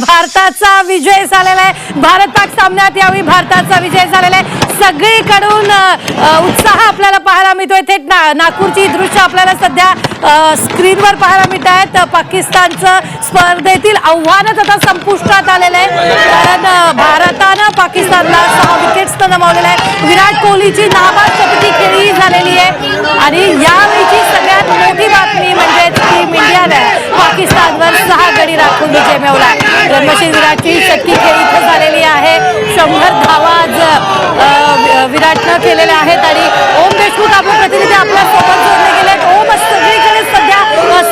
भारताचा विजय झालेला आहे. भारत पाक सामन्यात यावेळी भारताचा विजय झालेला आहे. सगळीकडून उत्साह आपल्याला पाहायला मिळतोय. थेट ना नागपूरची दृश्य आपल्याला सध्या स्क्रीनवर पाहायला मिळत आहेत. पाकिस्तानचं स्पर्धेतील आव्हानच आता संपुष्टात आलेलं आहे. कारण भारतानं पाकिस्तानला सहा विकेट्स नमावलेल्या आहे. विराट कोहलीची नाबाद शतकी खेळी झालेली आहे. आणि यावेळीची सगळ्यात मोठी बातमी म्हणजे टीम इंडियानं पाकिस्तानवर सहा गडी राखून विजय मिळवला ब्रह्मश्री विराटची शतकी खेळी इथं झालेली आहे. शंभर धावा आज विराटनं केलेल्या आहेत आणि ओम देशमुख आपले प्रतिनिधी आपल्यासोबत जोडले गेले आहेत ओम सगळीकडे सध्या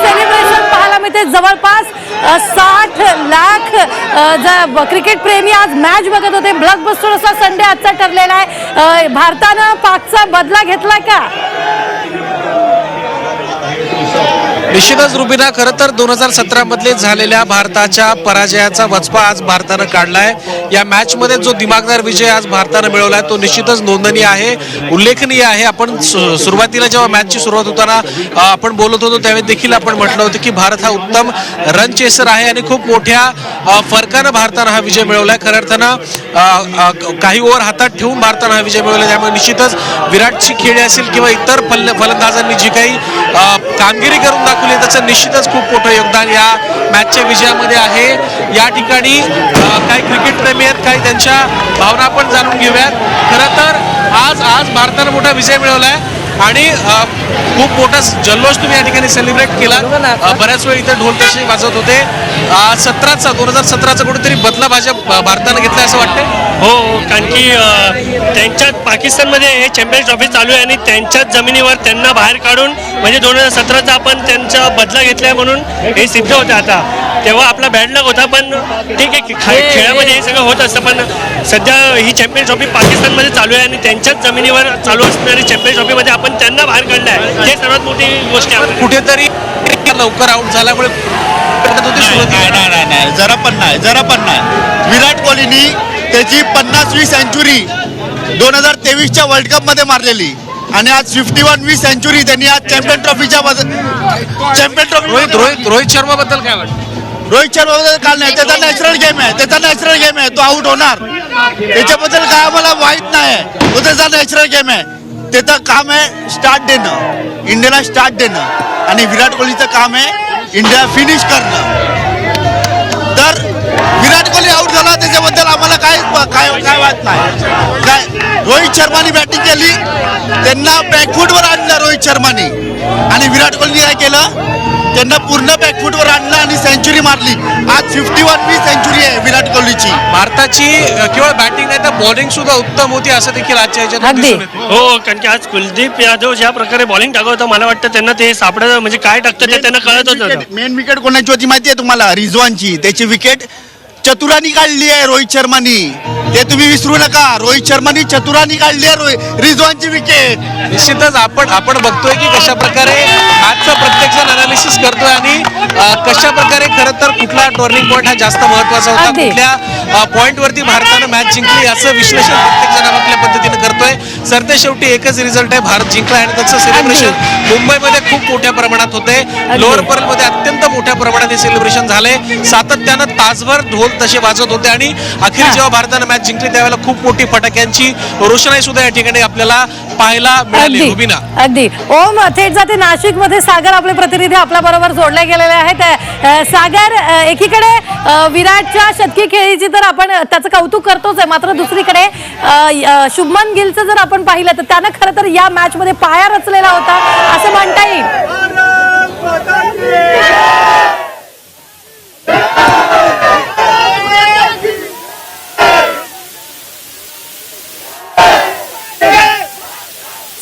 सेलिब्रेशन पाहायला मिळते जवळपास साठ लाख क्रिकेट प्रेमी आज मॅच बघत होते. ब्लॉकबस्टर असा संडे आजचा ठरलेला आहे. भारतानं पाकचा बदला घेतला का? निश्चितच रुबिना खरं तर दोन हजार सतरा मधले झालेल्या भारताच्या पराजयाचा वचपा आज भारतानं काढलाय. या मॅच मध्ये जो दिमागदार विजय आज भारतानं मिळवलाय तो निश्चितच नोंदणीय आहे उल्लेखनीय आहे. आपण सु- सुरुवातीला जेव्हा मॅचची सुरुवात होताना आपण बोलत होतो त्यावेळी देखील आपण म्हटलं होतं की भारत हा उत्तम रन चेसर आहे आणि खूप मोठ्या फरकानं भारतानं हा विजय मिळवलाय. खऱ्या अर्थानं काही ओव्हर हातात ठेवून भारतानं हा विजय मिळवला त्यामुळे निश्चितच विराटची खेळी असेल किंवा इतर फल फलंदाजांनी जी काही कामगिरी करून दाखवली त्याचं निश्चितच खूप मोठं योगदान या मॅचच्या विजयामध्ये आहे. या ठिकाणी काही क्रिकेट प्रेमी आहेत काही त्यांच्या भावना पण जाणून घेऊयात. खरं तर आज आज भारतानं मोठा विजय मिळवलाय. आणि खूप मोठा जल्लोष तुम्ही या ठिकाणी सेलिब्रेट केला. बऱ्याच वेळ इथे ढोल तसे वाजवत होते. सतराचा दोन हजार सतराचा कुठेतरी बदला भाजप भारतानं घेतला असं वाटतंय? हो कारण की त्यांच्यात पाकिस्तानमध्ये हे चॅम्पियन्स ट्रॉफी चालू आहे आणि त्यांच्याच जमिनीवर त्यांना बाहेर काढून म्हणजे दोन हजार सतराचा आपण त्यांचा बदला घेतलाय म्हणून हे सिद्ध होतं आता. तेव्हा आपला बॅड लक होता पण ठीक आहे खेळामध्ये हे सगळं होत असतं पण सध्या ही चॅम्पियन्स ट्रॉफी पाकिस्तानमध्ये चालू आहे आणि त्यांच्याच जमिनीवर चालू असणारी चॅम्पियन्स ट्रॉफीमध्ये आपण त्यांना बाहेर काढलं आहे हे सर्वात मोठी गोष्ट आहे. कुठेतरी लवकर आउट झाल्यामुळे नाही सुरुवातीला. नाही नाही नाही जरा पण नाही जरा पण नाही. विराट कोहलीनी त्याची पन्नासवी सेंचुरी दोन हजार तेवीसच्या वर्ल्ड कपमध्ये मारलेली. आणि आज फिफ्टी वनवी सेंचुरी त्यांनी आज चॅम्पियन ट्रॉफीच्या चॅम्पियन ट्रॉफी रोहित रोहित रोहित शर्मा बद्दल काय वाटतं? रोहित शर्मा बद्दल काल नाही. त्याचा नॅचरल गेम आहे. त्याचा नॅचरल गेम आहे. तो आउट होणार. त्याच्याबद्दल काय आम्हाला वाईट नाही. आहे तो त्याचा नॅचरल गेम आहे. त्याचं काम आहे स्टार्ट देणं. इंडियाला स्टार्ट देणं. आणि विराट कोहलीचं काम आहे इंडिया फिनिश करणं. तर विराट कोहली आउट झाला. त्याच्याबद्दल आम्हाला काय काय काय वाट नाही. रोहित शर्मानी बॅटिंग केली. त्यांना बॅकफूटवर आणलं रोहित शर्मानी. आणि विराट कोहलीने काय केलं? त्यांना पूर्ण बॅकफूटवर आणलं आणि सेंचुरी मारली. आज फिफ्टी वनवी सेंचुरी आहे विराट कोहलीची. भारताची केवळ बॅटिंग नाही तर बॉलिंग सुद्धा उत्तम होती असं देखील आजच्या ह्याच्यात अगदी. दिसून येतं. हो कारण की आज कुलदीप यादव ज्या प्रकारे बॉलिंग टाकत होता मला वाटतं त्यांना ते सापडत म्हणजे काय टाकतं ते त्यांना कळतच नव्हतं. मेन विकेट कोणाची होती माहिती आहे तुम्हाला? रिझवानची. त्याची विकेट चतुरानी काढली आहे रोहित शर्मानी. ते तुम्ही विसरू नका. रोहित शर्मानी चतुरानी काढली रिझवानची विकेट निश्चितच आपण आपण बघतोय की कशा प्रकारे मॅचचं प्रत्येक जण अनालिसिस करतोय आणि कशा प्रकारे खरं तर कुठला टर्निंग पॉईंट हा जास्त महत्त्वाचा होता. कुठल्या पॉईंट वरती भारतानं मॅच जिंकली याचं विश्लेषण प्रत्येक जण आपल्या पद्धतीने करतोय. सरते शेवटी एकच रिझल्ट आहे भारत जिंकला आणि त्याचं सेलिब्रेशन मुंबईमध्ये खूप मोठ्या प्रमाणात होते लोअर परलमध्ये अत्यंत मोठ्या प्रमाणात हे सेलिब्रेशन झाले सातत्यानं तासभर ढोल तसे वाजत होते आणि अखेर. जेव्हा भारतानं मॅच जिंकली त्यावेळेला खूप मोठी फटाक्यांची रोषणाई सुद्धा या ठिकाणी आपल्याला पाहायला मिळाली अगदी. रुबिना. अगदी. ओम थेट जाते नाशिकमध्ये सागर आपले प्रतिनिधी आपल्या बरोबर जोडले गेलेले आहेत. अ, सागर अ, एकीकडे अ, विराटच्या शतकी खेळीची तर आपण त्याचं कौतुक करतोच आहे. मात्र दुसरीकडे अ, अ, शुभमन गिलचं जर आपण पाहिलं तर त्यानं खरं तर या मॅच मध्ये पाया रचलेला होता. असं म्हणता येईल.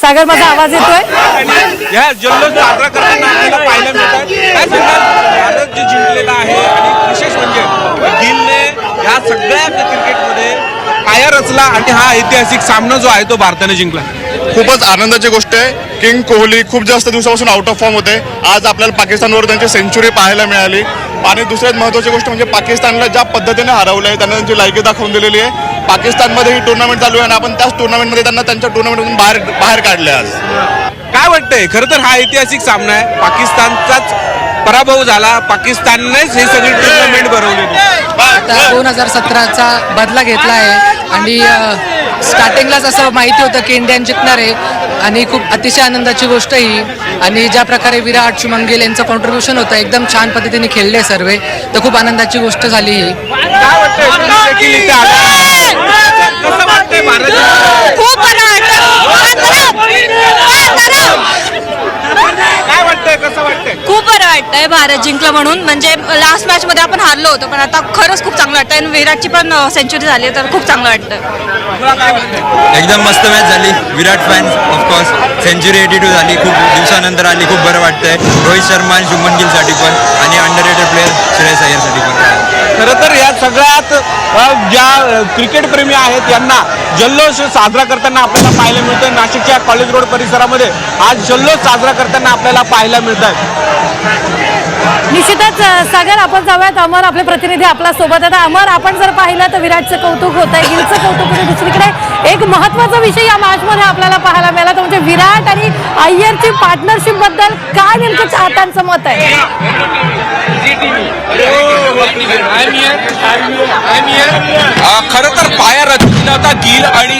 सागर माझा आवाज येतोय? या जल्लोष साजरा करताना आपल्याला पाहायला मिळतात काय सांगाल भारत जे जिंकलेला आहे आणि विशेष म्हणजे गिलने या सगळ्या क्रिकेटमध्ये पाया रचला आणि हा ऐतिहासिक सामना जो आहे तो भारताने जिंकला. खूपच आनंदाची गोष्ट आहे. किंग कोहली खूप जास्त दिवसापासून आउट ऑफ फॉर्म होते. आज आपल्याला पाकिस्तानवर त्यांची सेंचुरी पाहायला मिळाली. आणि दुसऱ्यात महत्त्वाची गोष्ट म्हणजे पाकिस्तानला ज्या पद्धतीने हरवलं आहे त्यांना त्यांची लायकी दाखवून दिलेली आहे. पाकिस्तानमध्ये ही टुर्नामेंट चालू आहे आणि आपण त्याच टुर्नामेंटमध्ये त्यांना त्यांच्या टुर्नामेंटमधून बाहेर बाहेर काढले आज. काय वाटतंय? खरं तर हा ऐतिहासिक सामना आहे. पाकिस्तानचाच पराभव झाला. पाकिस्ताननेच हे सगळी टुर्नामेंट भरवलेली आता दोन हजार सतराचा बदला घेतला आहे. आणि स्टार्टिंगलाच असं माहिती होतं की इंडियन जिंकणार. आहे आणि खूप अतिशय आनंदाची गोष्ट ही. आणि ज्या प्रकारे विराट शुभम गिल यांचं कॉन्ट्रीब्युशन होतं एकदम छान पद्धतीने खेळले सर्व. तर खूप आनंदाची गोष्ट झाली ही. खूप वाटतंय भारत जिंकलं म्हणून. म्हणजे लास्ट मॅच मध्ये आपण हारलो होतो पण आता खरंच खूप चांगलं वाटतंय. आणि विराटची पण सेंचुरी झाली तर खूप चांगलं वाटतं वाटतंय. एकदम मस्त मॅच झाली. Virat fans of course century eighty two झाली. खूप दिवसानंतर आली खूप बरं वाटतंय. रोहित शर्मा आणि शुभमन गिलसाठी पण. आणि अंडर रेटेड प्लेअर श्रेयस अय्यरसाठी पण. खरं तर या सगळ्यात अ, ज्या अ, क्रिकेट प्रेमी आहेत यांना जल्लोष साजरा करताना आपल्याला पाहायला मिळतं नाशिकच्या कॉलेज रोड परिसरामध्ये आज जल्लोष साजरा करताना आपल्याला पाहायला मिळतात निश्चितच सागर आपण जाऊयात. अमर आपले प्रतिनिधी आपल्यासोबत आता अमर आपण जर पाहिलं तर विराटचं कौतुक होत आहे. गिलचं कौतुक होतं दुसरीकडे एक महत्त्वाचा विषय या मॅचमध्ये आपल्याला पाहायला मिळाला तो म्हणजे विराट आणि अय्यरची पार्टनरशिपबद्दल काय नेमकं चाहत्यांचं मत आहे? खरं तर पाया रचला होता गिल आणि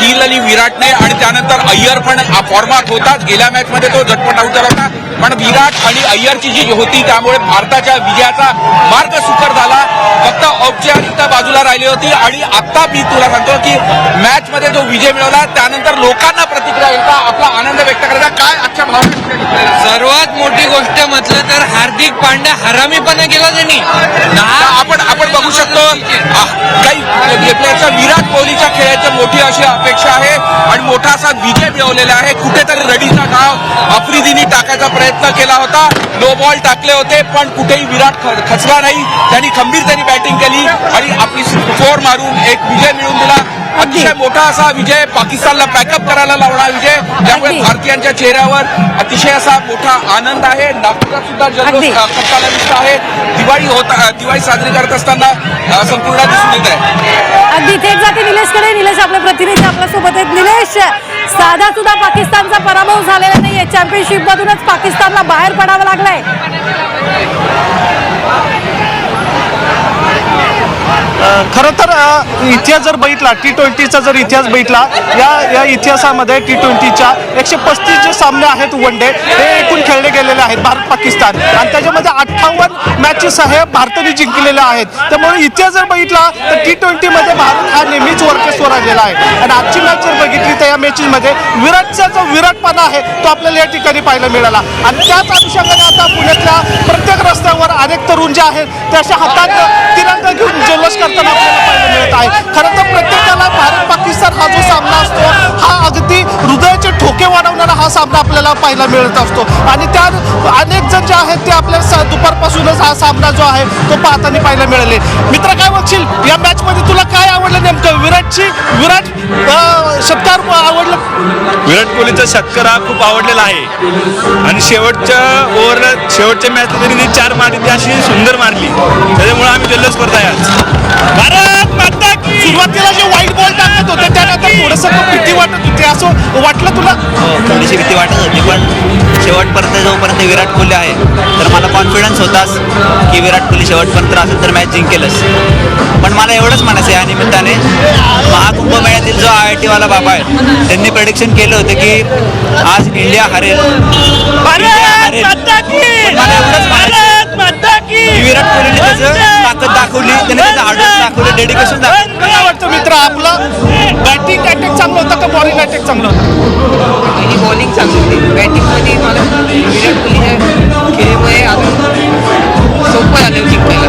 गिल आणि विराटने आणि त्यानंतर अय्यर पण फॉर्मात होताच. गेल्या मॅच मध्ये तो झटपट आउट झाला होता. पण विराट आणि अय्यरची जी होती त्यामुळे भारताच्या विजयाचा मार्ग सुकर झाला. फक्त औपचारिकता बाजूला राहिली होती. आणि आता मी तुला सांगतो की मॅच मध्ये जो विजय मिळवला त्यानंतर लोकांना प्रतिक्रिया येता आपला आनंद व्यक्त करायचा काय आजच्या भावना सर्वात मोठी गोष्ट म्हटलं तर हार्दिक पांड्या हरामीपणा केला त्यांनी. आपण आपण बघू शकतो. काही घेतल्याचं विराट कोहलीच्या खेळाची मोठी अशी अपेक्षा आहे. आणि मोठा असा विजय मिळवलेला आहे. कुठेतरी रडीचा डाव आफ्रिदीने टाकायचा प्रयत्न केला होता. नो बॉल टाकले होते पण कुठेही विराट खचला नाही. त्यांनी खंबीरपणे बॅटिंग केली आणि आपली स्कोर मारून एक विजय मिळवून दिला. अतिशय मोठा असा विजय पाकिस्तानला पॅकअप करायला लावला विजय. त्यामुळे. भारतीयांच्या चेहऱ्यावर अतिशय असा मोठा आनंद आहे. नागपुरात सुद्धा. जल्लोष करताना दिसत आहे. दिवाळी होत दिवाळी साजरी करत असताना संपूर्ण दिसून येत आहे. अगदी. थेट जाते निलेशकडे. निलेश आपले प्रतिनिधी आपल्यासोबत आहेत. निलेश साधा सुद्धा पाकिस्तानचा पराभव झालेला नाहीये. चॅम्पियनशिप मधूनच पाकिस्तानला बाहेर पडावं लागलंय. खरं तर इतिहास जर बघितला टी ट्वेंटीचा जर इतिहास बघितला या या इतिहासामध्ये टी ट्वेंटीच्या एकशे पस्तीस जे सामने आहेत वन डे हे एकूण खेळले गेलेले आहेत भारत पाकिस्तान आणि त्याच्यामध्ये अठ्ठावन्न मॅचेस आहे भारताने जिंकलेल्या आहेत. त्यामुळे इतिहास जर बघितला तर टी ट्वेंटीमध्ये भारत हा नेहमीच वर्चस्व राहिलेला आहे. आणि आजची मॅच जर बघितली तर या मॅचेसमध्ये विराटचा जो विराटपणा आहे तो आपल्याला या ठिकाणी पाहायला मिळाला. आणि त्याच अनुषंगाने आता पुण्यातल्या प्रत्येक रस्त्यावर अनेक तरुण जे आहेत ते अशा हातात तिरंगा घेऊन जल्लोष करताना आपल्याला आहे. खरं तर प्रत्येकाला भारत पाकिस्तान हा जो सामना असतो हा अगदी हृदयाचे ठोके वाढवणारा हा सामना आपल्याला पाहायला मिळत असतो. आणि त्या अनेक जण जे आहेत ते आपल्या दुपारपासूनच हा सामना जो आहे तो पाहताना पाहायला मिळाले. मित्र काय म्हणशील? या मॅच मध्ये तुला काय आवडलं नेमकं? विराटची विराट शतकार आवडलं विराट कोहलीचा षटकार हा खूप आवडलेला आहे. आणि शेवटच्या ओव्हरला शेवटच्या मॅच त्यांनी चार मारली ती अशी सुंदर मारली. त्याच्यामुळे आम्ही जल्लोष करताय आज. भारत माता सुरुवातीला जे वाईट बॉल टाकत होते त्यानंतर थोडंसं भीती वाटत होती? असं वाटलं तुला? थोडीशी भीती वाटत होती पण शेवटपर्यंत जोपर्यंत विराट कोहली आहे तर मला कॉन्फिडन्स होताच की विराट कोहली शेवटपर्यंत असेल तर मॅच जिंकेलच. पण मला एवढंच म्हणायचं आहे या निमित्ताने महाकुंभमेळ्यातील जो आय आय टीवाला बाबा आहे त्यांनी प्रेडिक्शन केलं होतं की आज इंडिया हरेल. हरेल. मला एवढंच दाखवली त्याने त्याचं हार्डवर्क दाखवलं डेडिकेशन दाखवलं. काय वाटतं मित्र आपलं बॅटिंग अटॅक चांगलं होतं का बॉलिंग अटॅक चांगलं होतं? आणि बॉलिंग चांगली होती. बॅटिंगमध्ये मला विराट कोहलीच्या खेळीमुळे अजून सोपं झालं जिंकायला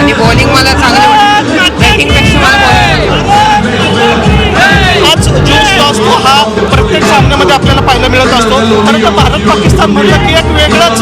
आणि बॉलिंग मला चांगली वाटली. बॅटिंगपेक्षा मला बॉलिंग हाच जोश जो असतो हा प्रत्येक सामन्यामध्ये आपल्याला पाहायला मिळत असतो. खरं तर भारत पाकिस्तान म्हटलं की एक वेगळंच